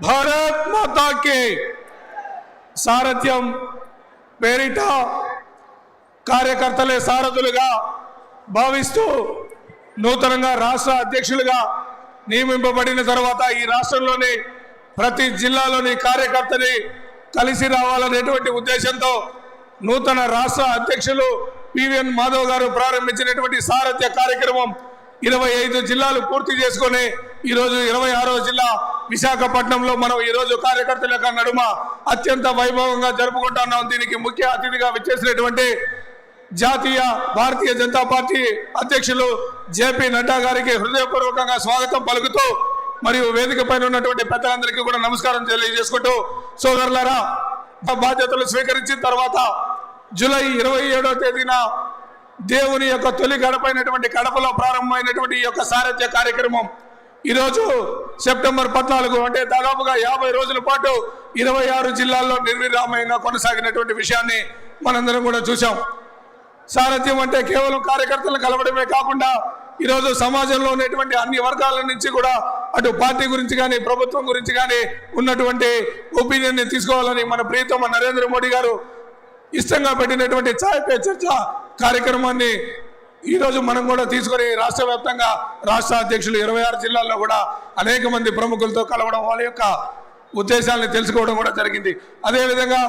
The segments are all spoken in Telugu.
భారత్ మాతాకి సారథ్యం పేరిట కార్యకర్తలే సారథులుగా భావిస్తూ నూతనంగా రాష్ట్ర అధ్యక్షులుగా నియమింపబడిన తర్వాత ఈ రాష్ట్రంలోని ప్రతి జిల్లాలోని కార్యకర్తని కలిసి రావాలనేటువంటి ఉద్దేశంతో నూతన రాష్ట్ర అధ్యక్షులు పివిఎన్ మాధవ్ గారు ప్రారంభించినటువంటి సారథ్య కార్యక్రమం ఇరవై ఐదు జిల్లాలు పూర్తి చేసుకొని ఈరోజు ఇరవై ఆరో జిల్లా విశాఖపట్నంలో మనం ఈరోజు కార్యకర్తల యొక్క నడుమ అత్యంత వైభవంగా జరుపుకుంటున్నాం. దీనికి ముఖ్య అతిథిగా విచ్చేసినటువంటి జాతీయ భారతీయ జనతా పార్టీ అధ్యక్షులు జేపీ నడ్డా గారికి హృదయపూర్వకంగా స్వాగతం పలుకుతూ మరియు వేదిక పైన ఉన్నటువంటి పెద్దలందరికీ కూడా నమస్కారం తెలియజేసుకుంటూ సోదరులారా బాధ్యతలు స్వీకరించిన తర్వాత జూలై ఇరవై ఏడో తేదీన దేవుని యొక్క తొలి గడపైనటువంటి కడపలో ప్రారంభమైనటువంటి ఈ యొక్క సారథ్య కార్యక్రమం ఈరోజు సెప్టెంబర్ పద్నాలుగు అంటే దాదాపుగా యాభై రోజుల పాటు ఇరవై ఆరు జిల్లాల్లో నిర్విరామయంగా కొనసాగినటువంటి విషయాన్ని మనందరం కూడా చూసాం సారథ్యం అంటే కేవలం కార్యకర్తలను కలవడమే కాకుండా ఈరోజు సమాజంలో ఉన్నటువంటి అన్ని వర్గాల నుంచి కూడా అటు పార్టీ గురించి కానీ ప్రభుత్వం గురించి కానీ ఉన్నటువంటి ఒపీనియన్ని తీసుకోవాలని మన ప్రీతమ నరేంద్ర మోడీ గారు ఇష్టంగా పెట్టినటువంటి ఛాయ్ పే చర్చ కార్యక్రమాన్ని ఈరోజు మనం కూడా తీసుకొని రాష్ట్ర వ్యాప్తంగా రాష్ట్ర అధ్యక్షులు ఇరవై ఆరు జిల్లాల్లో కూడా అనేక మంది ప్రముఖులతో కలవడం వాళ్ళ యొక్క ఉద్దేశాలను తెలుసుకోవడం కూడా జరిగింది. అదేవిధంగా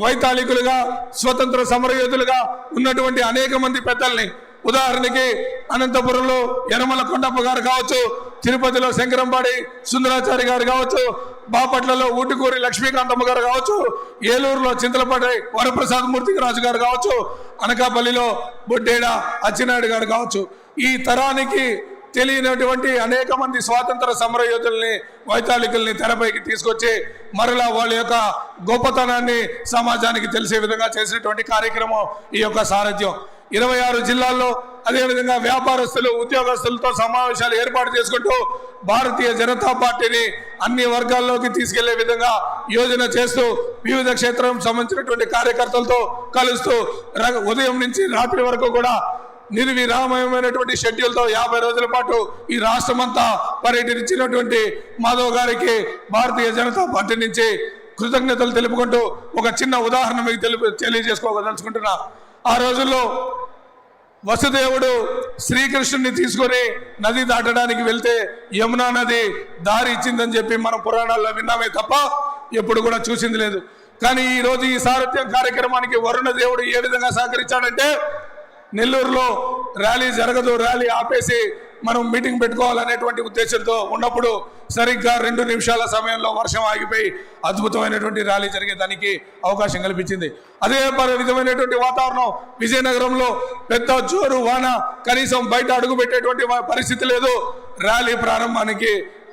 వైతాళికులుగా స్వతంత్ర సమరయోధులుగా ఉన్నటువంటి అనేక మంది పెద్దల్ని ఉదాహరణకి అనంతపురంలో యనమల కొండప్ప గారు కావచ్చు తిరుపతిలో శంకరంపాడి సుందరాచారి గారు కావచ్చు బాపట్లలో ఊటికూరి లక్ష్మీకాంతమ్మ గారు కావచ్చు ఏలూరులో చింతలపడి వరప్రసాద్ మూర్తి రాజు గారు కావచ్చు అనకాపల్లిలో బొడ్డేడ అచ్చినాయుడు గారు కావచ్చు. ఈ తరానికి తెలియనటువంటి అనేక మంది స్వాతంత్ర సమర యోధుల్ని వైతాళికుల్ని తెరపైకి తీసుకొచ్చి మరలా వాళ్ళ యొక్క గొప్పతనాన్ని సమాజానికి తెలిసే విధంగా చేసినటువంటి కార్యక్రమం ఈ యొక్క సారథ్యం. ఇరవై ఆరు జిల్లాల్లో అదేవిధంగా వ్యాపారస్తులు ఉద్యోగస్తులతో సమావేశాలు ఏర్పాటు చేసుకుంటూ భారతీయ జనతా పార్టీని అన్ని వర్గాల్లోకి తీసుకెళ్ళే విధంగా యోజన చేస్తూ వివిధ క్షేత్రం సంబంధించినటువంటి కార్యకర్తలతో కలుస్తూ ర- ఉదయం నుంచి రాత్రి వరకు కూడా నిర్విరామయమైనటువంటి షెడ్యూల్తో యాభై రోజుల పాటు ఈ రాష్ట్రమంతా పర్యటించినటువంటి మాధవ్ గారికి భారతీయ జనతా పార్టీ నుంచి కృతజ్ఞతలు తెలుపుకుంటూ ఒక చిన్న ఉదాహరణ మీకు తెలుపు తెలియజేసుకోదలుచుకుంటున్నా. ఆ రోజుల్లో వసుదేవుడు శ్రీకృష్ణుని తీసుకొని నది దాటడానికి వెళ్తే యమునా నది దారి ఇచ్చిందని చెప్పి మనం పురాణాల్లో విన్నామే తప్ప ఎప్పుడు కూడా చూసింది లేదు. కానీ ఈరోజు ఈ సారథ్యం కార్యక్రమానికి వరుణ దేవుడు ఏ విధంగా సహకరించాడంటే నెల్లూరులో ర్యాలీ జరగదు ర్యాలీ ఆపేసి మనం మీటింగ్ పెట్టుకోవాలనేటువంటి ఉద్దేశంతో ఉన్నప్పుడు సరిగ్గా రెండు నిమిషాల సమయంలో వర్షం ఆగిపోయి అద్భుతమైనటువంటి ర్యాలీ జరిగేదానికి అవకాశం కల్పించింది. అదే విధమైనటువంటి వాతావరణం విజయనగరంలో పెద్ద జోరు వాన కనీసం బయట అడుగు పెట్టేటువంటి పరిస్థితి లేదు. ర్యాలీ ప్రారంభానికి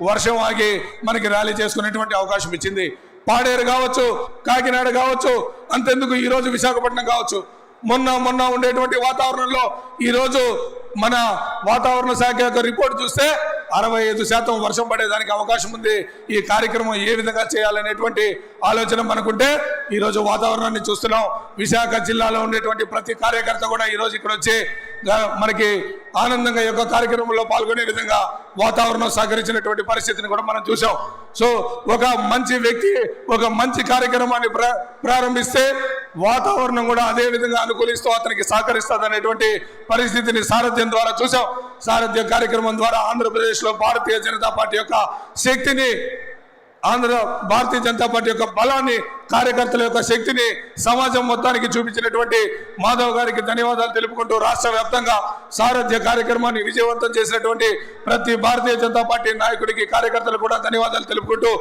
వర్షం ఆగి మనకి ర్యాలీ చేసుకునేటువంటి అవకాశం ఇచ్చింది. పాడేరు కావచ్చు కాకినాడ కావచ్చు అంతెందుకు ఈరోజు విశాఖపట్నం కావచ్చు. మొన్న మొన్న ఉండేటువంటి వాతావరణంలో ఈరోజు మన వాతావరణ శాఖ యొక్క రిపోర్ట్ చూస్తే అరవై ఐదు శాతం వర్షం పడేదానికి అవకాశం ఉంది. ఈ కార్యక్రమం ఏ విధంగా చేయాలనేటువంటి ఆలోచన మనకుంటే ఈరోజు వాతావరణాన్ని చూస్తున్నాం. విశాఖ జిల్లాలో ఉండేటువంటి ప్రతి కార్యకర్త కూడా ఈరోజు ఇక్కడ వచ్చి మనకి ఆనందంగా యొక్క కార్యక్రమంలో పాల్గొనే విధంగా వాతావరణం సహకరించినటువంటి పరిస్థితిని కూడా మనం చూసాం సో ఒక మంచి వ్యక్తి ఒక మంచి కార్యక్రమాన్ని ప్రారంభిస్తే వాతావరణం కూడా అదే విధంగా అనుకూలిస్తూ అతనికి సహకరిస్తుంది అనేటువంటి పరిస్థితిని సారథ్యం ద్వారా చూసాం సారథ్య కార్యక్రమం ద్వారా ఆంధ్రప్రదేశ్లో భారతీయ జనతా పార్టీ యొక్క శక్తిని ఆంధ్ర భారతీయ జనతా పార్టీ యొక్క బలాన్ని కార్యకర్తల యొక్క శక్తిని సమాజం మొత్తానికి చూపించినటువంటి మాధవ్ గారికి ధన్యవాదాలు తెలుపుకుంటూ రాష్ట్ర వ్యాప్తంగా సారథ్య కార్యక్రమాన్ని విజయవంతం చేసినటువంటి ప్రతి భారతీయ జనతా పార్టీ నాయకుడికి కార్యకర్తలు కూడా ధన్యవాదాలు తెలుపుకుంటూ